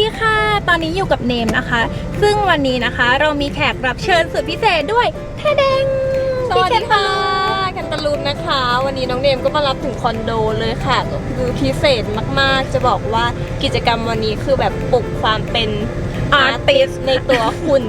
ดีค่ะ ตอนนี้อยู่กับเนมนะคะ ซึ่งวันนี้นะคะเรามีแขกรับเชิญสุดพิเศษด้วยแทเดงสวัสดีค่ะแคนตาลูปนะคะ วันนี้น้องเนมก็มารับถึงคอนโดเลยค่ะก็คือพิเศษมากๆ จะบอกว่ากิจกรรมวันนี้คือแบบปลุกความเป็นอาร์ติสในตัวคุณ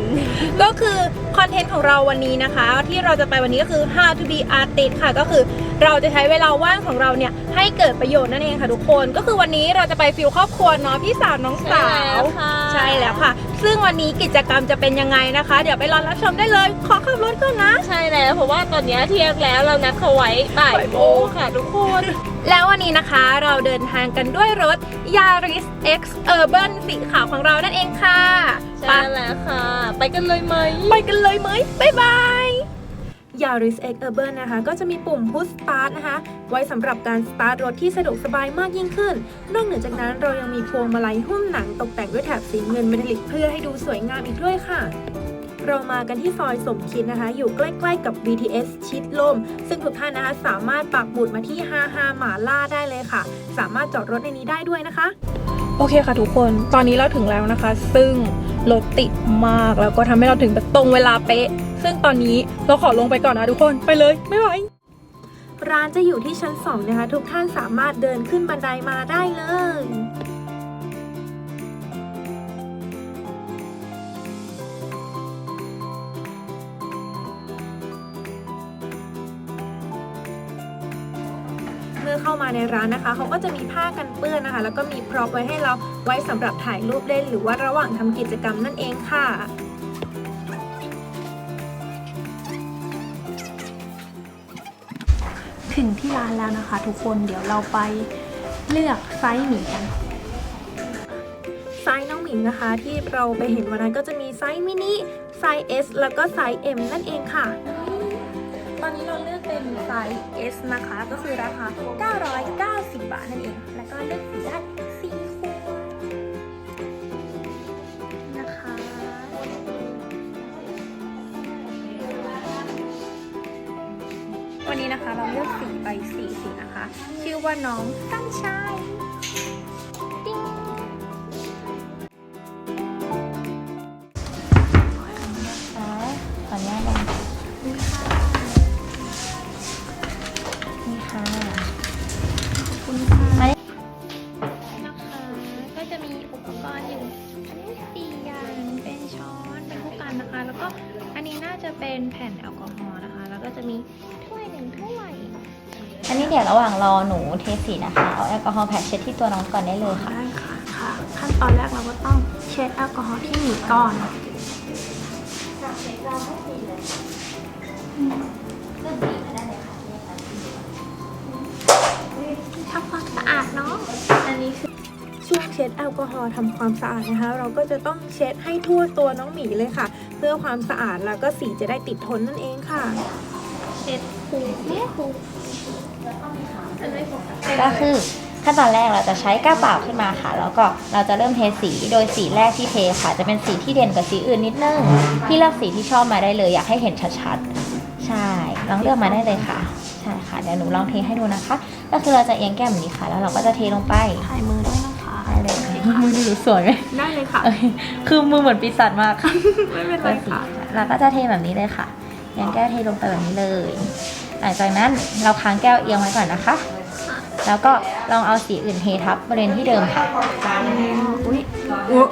ก็คือคอนเทนต์ของเราวันนี้นะคะ ที่เราจะไปวันนี้ก็คือ how to be artist ค่ะ ก็คือเราจะใช้เวลาว่างของเราเนี่ยให้เกิดประโยชน์นั่นเองค่ะทุกคน ก็คือวันนี้เราจะไปฟิลครอบครัวเนาะพี่สาวน้องสาวค่ะใช่แล้วค่ะ ซึ่งวันนี้กิจกรรมจะเป็นยังไงนะคะ เดี๋ยวไปรอรับชมได้เลย ขอขับรถก่อนนะ ใช่แล้วเพราะว่าตอนนี้เที่ยงแล้วเรานัดเขาไว้บ่ายโมงค่ะทุกคนแล้ววันนี้นะคะเราเดินทางกันด้วยรถ Yaris X Urban สีขาวของเรานั่นเองค่ะ ใช่แล้วค่ะ ไปกันเลยไหม ไปกันเลยไหมบ๊ายบาย Yaris X Urban นะคะ ก็จะมีปุ่ม Push Start นะคะ ไว้สำหรับการสตาร์ทรถที่สะดวกสบายมากยิ่งขึ้น นอกเหนือจากนั้นเรายังมีพวงมาลัยหุ้มหนังตกแต่งด้วยแถบสีเงินเมทัลลิกเพื่อให้ดูสวยงามอีกด้วยค่ะ เรามากันที่ซอยสมคิดนะคะ อยู่ใกล้ๆกับ BTS ชิดลม ซึ่งทุกท่านนะคะสามารถปักหมุดมาที่ 55 หมาล่าได้เลยค่ะ สามารถจอดรถในนี้ได้ด้วยนะคะ โอเคค่ะทุกคน ตอนนี้เราถึงแล้วนะคะ ซึ่งรถติดมากแล้วก็ทำให้เราถึงตรงเวลาเป๊ะ ซึ่งตอนนี้เราขอลงไปก่อนนะทุกคน ไปเลย ไม่ไหว ร้านจะอยู่ที่ชั้น 2 นะคะ ทุกท่านสามารถเดินขึ้นบันไดมาได้เลย เมื่อเข้ามาในร้านนะคะเขาก็จะมีผ้ากันเปื้อนนะคะ แล้วก็มีพร็อพไว้ให้เราไว้สำหรับถ่ายรูปเล่น หรือว่าระหว่างทำกิจกรรมนั่นเองค่ะถึงที่ร้านแล้วนะคะ ทุกคนเดี๋ยวเราไปเลือกไซส์หมีกันไซส์น้องหมิงนะคะ ที่เราไปเห็นวันนั้นก็จะมีไซส์มินิไซส์ S แล้วก็ไซส์ M นั่นเองค่ะ ตอนนี้เราเลือกเป็นไซส์ S นะคะ ก็คือราคา 990 บาทนั่นเอง แล้วก็เลือกสีได้สีขวดนะคะ วันนี้นะคะเราเลือกสีไปสีสีนะคะ ชื่อว่าน้องตั้งชาย ติ๊ง อันนี้เดี๋ยวระหว่างรอหนูเทสีนะคะเอาแอลกอฮอล์แผดเช็ดที่ตัวน้องก่อนได้เลยค่ะ ได้ค่ะค่ะ ขั้นตอนแรกเราก็ต้องเช็ดแอลกอฮอล์ที่หมีก่อนทำความสะอาดเนาะ อันนี้คือช่วงเช็ดแอลกอฮอล์ทำความสะอาดนะคะ เราก็จะต้องเช็ดให้ทั่วตัวน้องหมีเลยค่ะ เพื่อความสะอาดแล้วก็สีจะได้ติดทนนั่นเองค่ะ เช็ดคูเนี่ยคูมันไม่ป กติก็คือขั้นตอนแรกเราจะใช้กระเป๋าขึ้นมาค่ะ แล้วก็เราจะเริ่มเทสีโดยสีแรกที่เทค่ะ จะเป็นสีที่เด่นกว่าสีอื่นนิดนึงพี่เลือกสีที่ชอบมาได้เลย อยากให้เห็นชัดๆ ใช่ลองเลือกมาได้เลยค่ะใช่ค่ะเดี๋ยวหนูลองเทให้ดูนะคะ ก็คือเราจะเอียงแก้มแบบนี้ค่ะ แล้วเราก็จะเทลงไปถ่ายมือด้วยนะคะได้เลยค่ะมือดูสวยไหมได้เลยค่ะคือมือเหมือนปีศาจมากค่ะไม่เป็นไรค่ะเราก็จะเทแบบนี้เลยค่ะเอียงแก้วเทลงไปแบบนี้เลย หลังจากนั้นเราค้างแก้วเอียงไว้ก่อนนะคะ แล้วก็ลองเอาสีอื่นเททับบริเวณที่เดิมค่ะอุ้ยอุ๊ย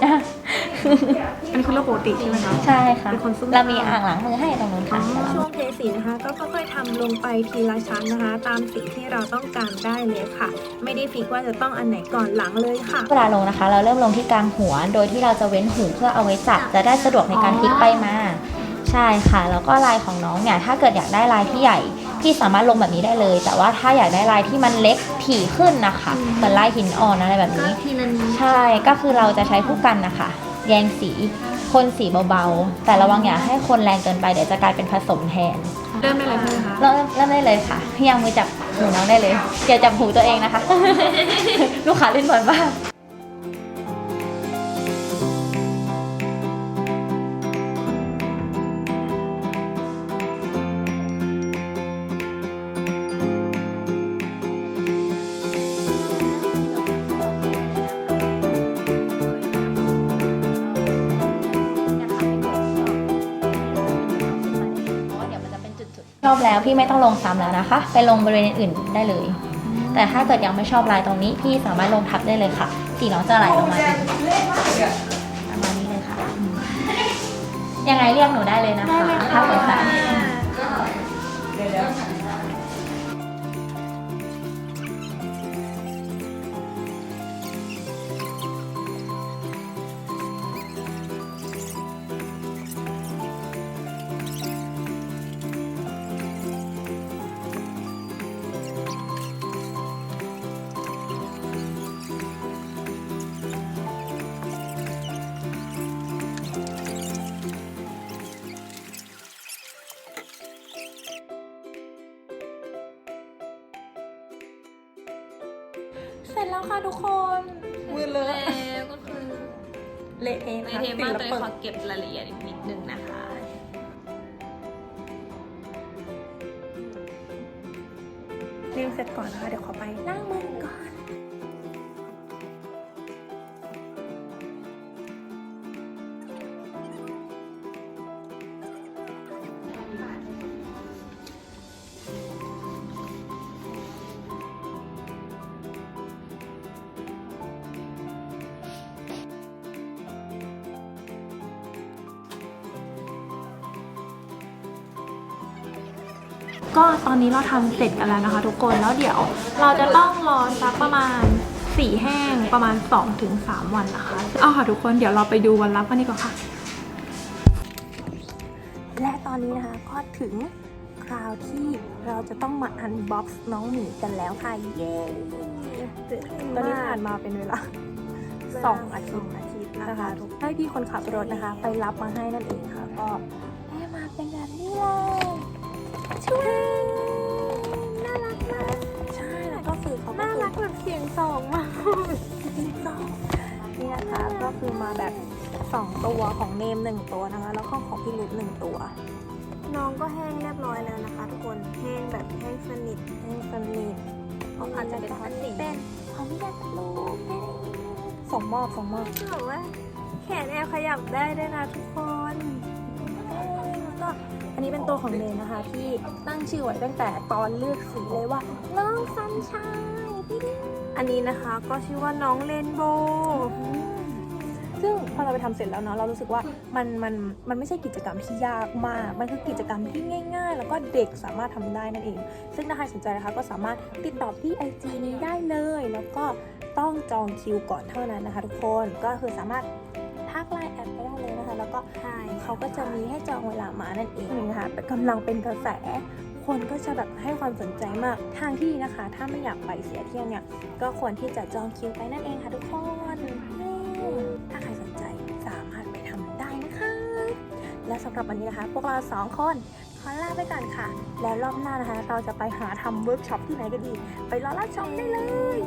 อันนี้คือเรื่องปกติใช่ไหมคะใช่ค่ะเป็นคนซุ่มเรามีอ่างล้างมือให้ตรงนู้นค่ะช่วงเทสีนะคะก็ค่อยๆทำลงไปทีละชั้นนะคะ ตามสีที่เราต้องการได้เลยค่ะ ไม่ได้ฟิกว่าจะต้องอันไหนก่อนหลังเลยค่ะ เวลาลงนะคะ เราเริ่มลงที่กลางหัว โดยที่เราจะเว้นหูเพื่อเอาไว้จับจะได้สะดวกในการพลิกไปมา ใช่ค่ะ แล้วก็ลายของน้องเนี่ยถ้าเกิดอยากได้ลายที่ใหญ่ พี่สามารถลงแบบนี้ได้เลย แต่ว่าถ้าอยากได้ลายที่มันเล็กถี่ขึ้นนะคะเหมือนลายหินอ่อนอะไรแบบก็นี้ ทีละนี้ใช่ก็คือเราจะใช้ผู้กันนะคะ แยงสีคนสีเบาๆ แต่ระวังอย่าให้คนแรงเกินไปเดี๋ยวจะกลายเป็นผสมแทน เริ่มได้เลยใช่ไหมคะเริ่มเริ่มได้เลยค่ะพี่ยังมือจับหูน้องได้เลยอย่าจับหูตัวเองนะคะ ลูกค้าเล่นบ่อยมาก อบแล้วพี่ไม่ต้องลงซ้ำแล้วนะคะ ไปลงบริเวณอื่นๆได้เลย แต่ถ้าเกิดยังไม่ชอบลายตรงนี้ พี่สามารถลงทับได้เลยค่ะ สีน้องจะไหลลงมาเองประมาณนี้เลยค่ะอืมยังไงเรียกหนูได้เลยนะคะถ้าสงสัย เสร็จแล้วค่ะทุกคนมือเลแล้อะวก็คือเละเทะในนะคะเทมากศิตัวลขอปะเก็บรายละเอียดอีกนิดนึงนะคะเรียงเสร็จก่อนนะคะ เดี๋ยวขอไปล้างมือก่อน ก็ตอนนี้เราทำเสร็จกันแล้วนะคะ ทุกคนแล้วเดี๋ยวเราจะต้องรอสักประมาณสีแห้งประมาณ 2-3 วันนะคะเอาค่ะทุกคนเดี๋ยวเราไปดูวันรับกันดีกว่าค่ะ และตอนนี้นะคะก็ถึงคราวที่เราจะต้องมาอันบ็อกซ์น้องหมีกันแล้วค่ะ เย้ตอนนี้ผ่านมาเป็นเวลาสองอาทิตย์อาทิตย์นะคะให้พี่คนขับรถนะคะ ไปรับมาให้นั่นเองค่ะ ก็ได้มาเป็นแบบนี้เลย ช่วยน่ารักมากใช่แล้วก็คือเขาก็น่ารักแบบเสียงสองมากเสียงสองนี่นะคะก็คือมาแบบสองตัวของเนมหนึ่งตัวนะคะ แล้วก็ของพี่ลุดหนึ่งตัวน้องก็แห้งเรียบร้อยแล้วนะคะ ทุกคนแห้งแบบแห้งสนิทแห้งสนิทเขาอาจจะเป็นพลาสติกเป็นของพี่ดักลูกส่งมอบส่งมอบคือแบบว่าแขนแอลขยับได้ด้วยนะทุกคนแล้วก็ อันนี้เป็นตัวของเนยนะคะ ที่ตั้งชื่อไว้ตั้งแต่ตอนเลือกสีเลยว่าน้องซันชายพี่ดิอันนี้นะคะก็ชื่อว่าน้องเรนโบว์ เราไปทำเสร็จแล้วเนาะเรารู้สึกว่ามันมันมันไม่ใช่กิจกรรมที่ยากมาก มันคือกิจกรรมที่ง่าย ๆ แล้วก็เด็กสามารถทำได้นั่นเอง ซึ่งถ้าใครสนใจนะคะก็สามารถติดต่อที่ IG นี้ได้เลย แล้วก็ต้องจองคิวก่อนเท่านั้นนะคะทุกคนก็คือสามารถทักไลน์แอดไปได้เลยนะคะ แล้วก็ใช่เขาก็จะมีให้จองเวลามานั่นเองนะคะแต่กำลังเป็นกระแสคนก็จะแบบให้ความสนใจมาก ทางที่ดีนะคะ ถ้าไม่อยากไปเสียเที่ยวเนี่ย ก็ควรที่จะจองคิวไปนั่นเองค่ะทุกคน และสำหรับวันนี้นะคะ พวกเราสองคนขอลาไปก่อนค่ะ แล้วรอบหน้านะคะ เราจะไปหาทำเวิร์กช็อปที่ไหนกันดี ไปรอรับชมได้เลย